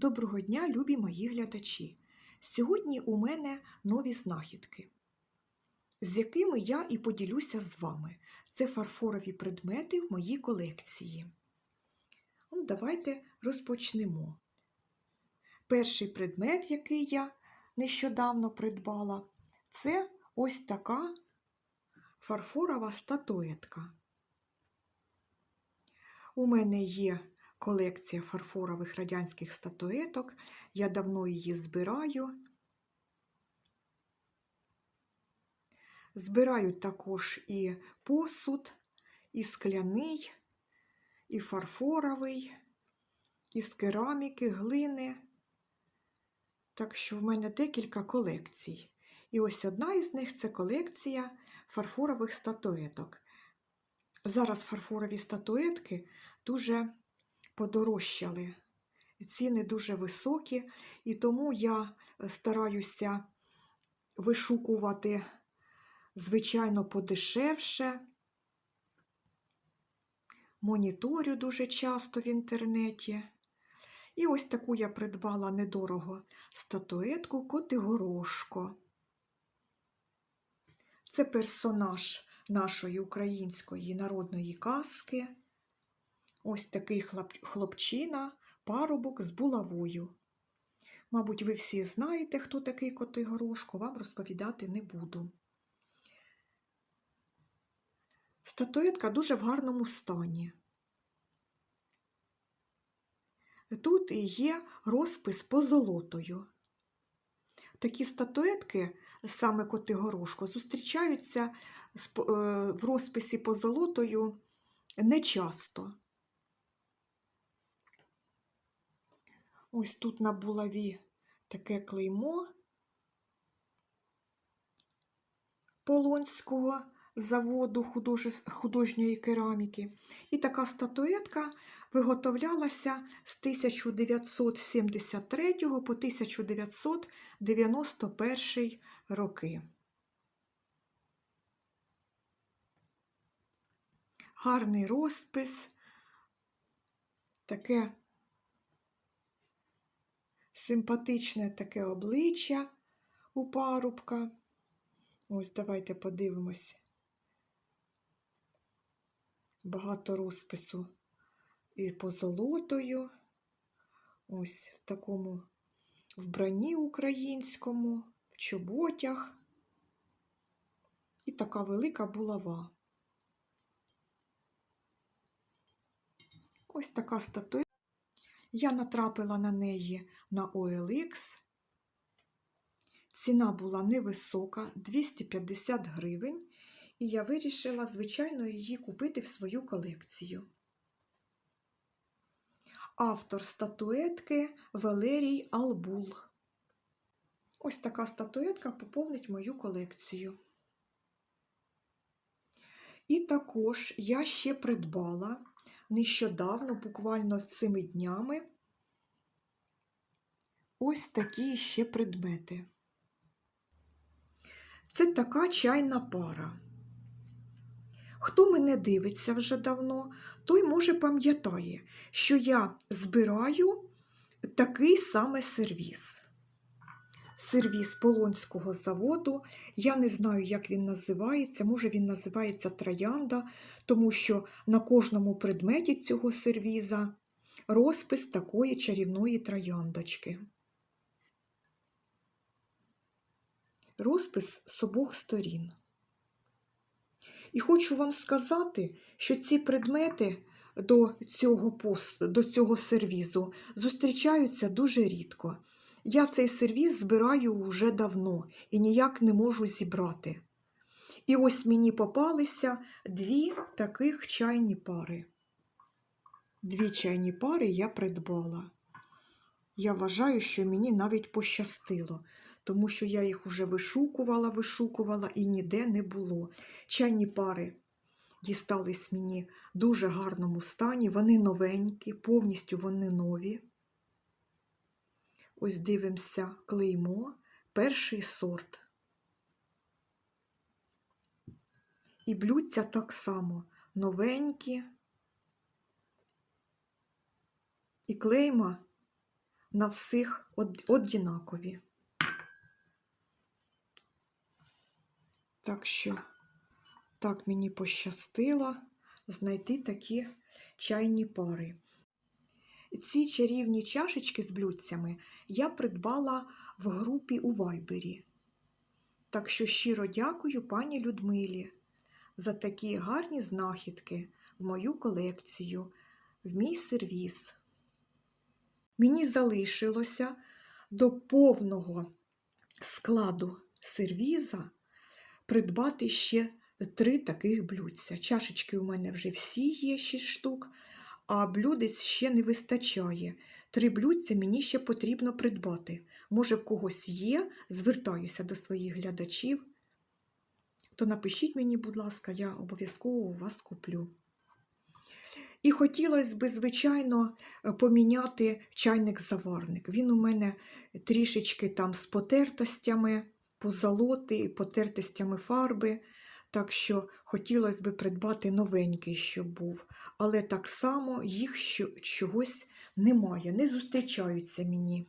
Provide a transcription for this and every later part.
Доброго дня, любі мої глядачі! Сьогодні у мене нові знахідки, з якими я і поділюся з вами. Це фарфорові предмети в моїй колекції. Ну, Давайте розпочнемо. Перший предмет, який я нещодавно придбала, це ось така фарфорова статуетка. У мене є колекція фарфорових радянських статуеток. Я давно її збираю. Збираю також і посуд, і скляний, і фарфоровий, і з кераміки, глини. Так що в мене декілька колекцій. І ось одна із них це колекція фарфорових статуеток. Зараз фарфорові статуетки дуже подорожчали. Ціни дуже високі, і тому я стараюся вишукувати, звичайно, подешевше. Моніторю дуже часто в інтернеті. І ось таку я придбала недорого статуетку Котигорошко. Це персонаж нашої української народної казки. Ось такий хлопчина, парубок з булавою. Мабуть, ви всі знаєте, хто такий Котигорошко, вам розповідати не буду. Статуетка дуже в гарному стані. Тут є розпис позолотою. Такі статуетки, саме Котигорошко, зустрічаються в розписі позолотою нечасто. Ось тут на булаві таке клеймо Полонського заводу художньої кераміки. І така статуетка виготовлялася з 1973 по 1991 роки. Гарний розпис, таке симпатичне таке обличчя у парубка. Ось давайте подивимось. Багато розпису і позолотою. Ось в такому вбранні українському, в чоботях. І така велика булава. Ось така статуя. Я натрапила на неї на OLX. Ціна була невисока, 250 гривень, і я вирішила, звичайно, її купити в свою колекцію. Автор статуетки Валерій Албул. Ось така статуетка поповнить мою колекцію. І також я ще придбала нещодавно, буквально цими днями, ось такі ще предмети. Це така чайна пара. Хто мене дивиться вже давно, той, може, пам'ятає, що я збираю такий саме сервіс. Сервіс Полонського заводу. Я не знаю, як він називається. Може, він називається Троянда, тому що на кожному предметі цього сервіза розпис такої чарівної трояндочки. Розпис з обох сторін. І хочу вам сказати, що ці предмети до цього, пост, до цього сервізу зустрічаються дуже рідко. Я цей сервіз збираю вже давно і ніяк не можу зібрати. І ось мені попалися дві таких чайні пари. Дві чайні пари я придбала. Я вважаю, що мені навіть пощастило, тому що я їх уже вишукувала, вишукувала і ніде не було. Чайні пари дістались мені в дуже гарному стані, вони новенькі, повністю вони нові. Ось дивимося клеймо, перший сорт. І блюдця так само новенькі. І клейма на всіх однакові. Так що, так мені пощастило знайти такі чайні пари. Ці чарівні чашечки з блюдцями я придбала в групі у Вайбері. Так що щиро дякую пані Людмилі за такі гарні знахідки в мою колекцію, в мій сервіс. Мені залишилося до повного складу сервіза придбати ще три таких блюдця. Чашечки у мене вже всі є, 6 штук, а блюдець ще не вистачає. Три блюдця мені ще потрібно придбати. Може, в когось є, звертаюся до своїх глядачів, то напишіть мені, будь ласка, я обов'язково у вас куплю. І хотілося б, звичайно, поміняти чайник-заварник. Він у мене трішечки там з потертостями, позолоти, потертостями фарби. Так що хотілося б придбати новенький, щоб був. Але так само їх що, чогось немає, не зустрічаються мені.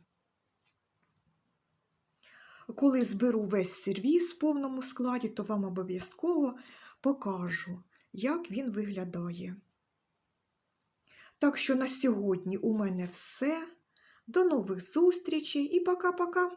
Коли зберу весь сервіс в повному складі, то вам обов'язково покажу, як він виглядає. Так що на сьогодні у мене все. До нових зустрічей і пока-пока!